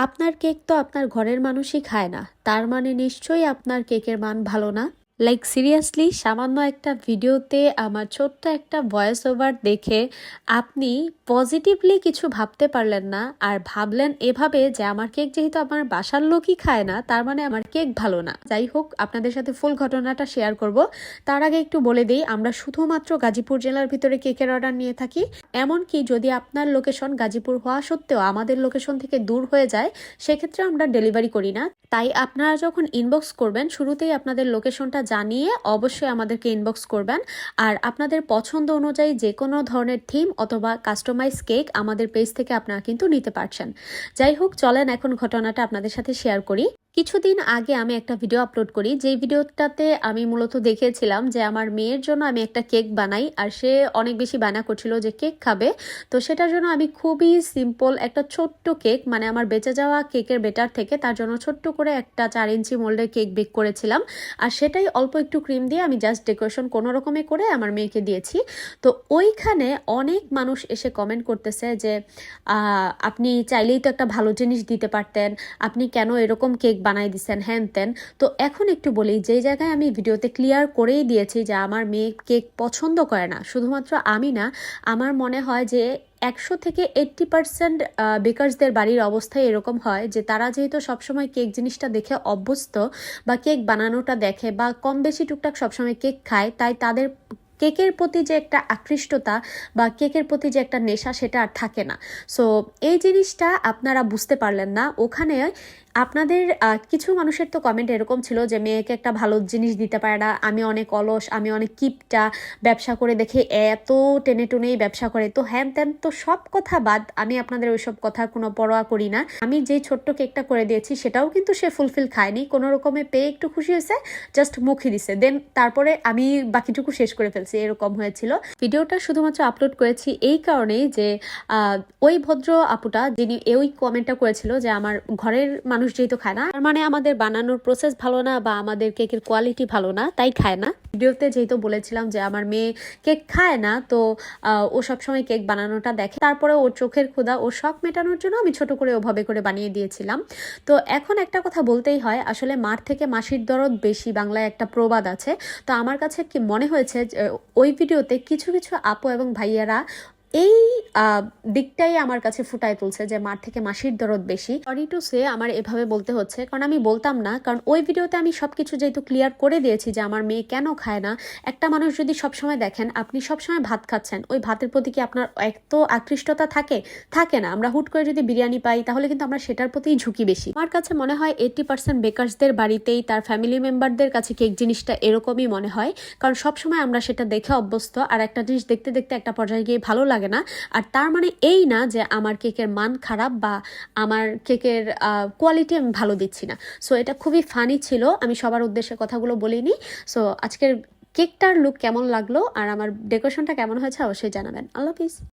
আপনার কেক তো আপনার ঘরের মানুষই খায় না। তার মানে নিশ্চয়ই আপনার কেকের মান ভালো না? লাইক সিরিয়াসলি সামান্য একটা ভিডিওতে আমার ছোট্ট একটা ভয়েস ওভার দেখে আপনি পজিটিভলি কিছু ভাবতে পারলেন না আর ভাবলেন এভাবে যে আমার কেক যেহেতু আমার বাসার লোকই খায় না, তার মানে আমার কেক ভালো না। যাই হোক, আপনাদের সাথে ফুল ঘটনাটা শেয়ার করব। তার আগে একটু বলে দিই, আমরা শুধুমাত্র গাজীপুর জেলার ভিতরে কেকের অর্ডার নিয়ে থাকি। এমনকি যদি আপনার লোকেশন গাজীপুর হওয়া সত্ত্বেও আমাদের লোকেশন থেকে দূর হয়ে যায়, সেক্ষেত্রে আমরা ডেলিভারি করি না। তাই আপনারা যখন ইনবক্স করবেন, শুরুতেই আপনাদের লোকেশনটা জানিয়ে অবশ্যই আমাদেরকে ইনবক্স করবেন। আর আপনাদের পছন্দ অনুযায়ী যে কোনো ধরনের থিম অথবা কাস্টমাইজ কেক আমাদের পেজ থেকে আপনারা কিন্তু নিতে পারছেন। যাই হোক, চলেন এখন ঘটনাটা আপনাদের সাথে শেয়ার করি। কিছুদিন আগে আমি একটা ভিডিও আপলোড করি। যেই ভিডিওটাতে আমি মূলত দেখিয়েছিলাম যে আমার মেয়ের জন্য আমি একটা কেক বানাই আর সে অনেক বেশি বায়না করছিল যে কেক খাবে। তো সেটার জন্য আমি খুবই সিম্পল একটা ছোট্ট কেক মানে আমার বেঁচে যাওয়া কেকের বেটার থেকে তার জন্য ছোট্ট করে একটা চার ইঞ্চি মোল্ডের কেক বেক করেছিলাম। আর সেটাই অল্প একটু ক্রিম দিয়ে আমি জাস্ট ডেকোরেশন কোনো রকমে করে আমার মেয়েকে দিয়েছি। তো ওইখানে অনেক মানুষ এসে কমেন্ট করতেছে যে আপনি চাইলেই তো একটা ভালো জিনিস দিতে পারতেন। আপনি কেন এরকম কেক বানাই দিচ্ছেন হ্যান ত্যান। তো এখন একটু বলি যেই জায়গায় আমি ভিডিওতে ক্লিয়ার করেই দিয়েছি যে আমার মেয়ে কেক পছন্দ করে না, শুধুমাত্র আমি না, আমার মনে হয় যে একশো থেকে এইট্টি পার্সেন্ট বেকার্সদের বাড়ির অবস্থায় এরকম হয় যে তারা যেহেতু সবসময় কেক জিনিসটা দেখে অভ্যস্ত বা কেক বানানোটা দেখে বা কম বেশি টুকটাক সবসময় কেক খায়, তাই তাদের কেকের প্রতি যে একটা আকৃষ্টতা বা কেকের প্রতি যে একটা নেশা সেটা আর থাকে না। সো এই জিনিসটা আপনারা বুঝতে পারলেন না। ওখানে আপনাদের কিছু মানুষের তো কমেন্ট এরকম ছিল যে মেয়েকে একটা ভালো জিনিস দিতে পারে না, আমি অনেক অলস, আমি অনেক কিপটা, ব্যবসা করে দেখে এত টেনে টুনেই ব্যবসা করে। তো হ্যান ত্যান, তো সব কথা বাদ, আমি আপনাদের ওইসব কথা কোনো পরোয়া করি না। আমি যেই ছোট্ট কেকটা করে দিয়েছি, সেটাও কিন্তু সে ফুলফিল খায়নি, কোনো রকমে পেয়ে একটু খুশি হয়েছে জাস্ট মুখে দিছে। দেন তারপরে আমি বাকিটুকু শেষ করে ফেলছি, এরকম হয়েছিল। ভিডিওটা শুধুমাত্র আপলোড করেছি এই কারণেই যে ওই ভদ্র আপুটা যিনি ওই কমেন্টটা করেছিল যে আমার ঘরের মানুষ যেহেতু খায় না, তার মানে আমাদের বানানোর প্রসেস ভালো না বা আমাদের কেকের কোয়ালিটি ভালো না, তাই খায় না। ভিডিওতে যেহেতু বলেছিলাম যে আমার মেয়ে কেক খায় না, তো ও সবসময় কেক বানানোটা দেখে। তারপরে ওর চোখের ক্ষুধা ও শখ মেটানোর জন্য আমি ছোট করে ওভাবে করে বানিয়ে দিয়েছিলাম। তো এখন একটা কথা বলতেই হয়, আসলে মার থেকে মাসির দরদ বেশি বাংলায় একটা প্রবাদ আছে। তো আমার কাছে কি মনে হয়েছে ওই ভিডিওতে কিছু কিছু আপু এবং ভাইয়ারা এই দিকটাই আমার কাছে ফুটায় তুলছে যে মার থেকে মাসির দরদ বেশি। সরি টু সে আমার এভাবে বলতে হচ্ছে, কারণ আমি বলতাম না, কারণ ওই ভিডিওতে আমি সবকিছু যেহেতু ক্লিয়ার করে দিয়েছি যে আমার মেয়ে কেন খায় না, একটা মানুষ যদি সবসময় দেখেন, আপনি সবসময় ভাত খাচ্ছেন, ওই ভাতের প্রতি কি আপনার এত আকৃষ্টতা থাকে? থাকে না, আমরা হুট করে যদি বিরিয়ানি পাই, তাহলে কিন্তু আমরা সেটার প্রতিই ঝুঁকি বেশি। আমার কাছে মনে হয় এইটি পার্সেন্ট বেকার্সদের বাড়িতেই তার ফ্যামিলি মেম্বারদের কাছে কেক জিনিসটা এরকমই মনে হয়, কারণ সবসময় আমরা সেটা দেখে অভ্যস্ত, আর একটা জিনিস দেখতে দেখতে একটা পর্যায়ে গিয়ে ভালো লাগে না। আর তার মানে এই না যে আমার কেকের মান খারাপ বা আমার কেকের কোয়ালিটি আমি ভালো দিচ্ছি না। সো এটা খুবই ফানি ছিল। আমি সবার উদ্দেশ্যে কথাগুলো বলিনি। সো আজকের কেকটার লুক কেমন লাগল আর আমার ডেকোরেশনটা কেমন হয়েছে অবশ্যই জানাবেন। আল্লাহ হাফিজ।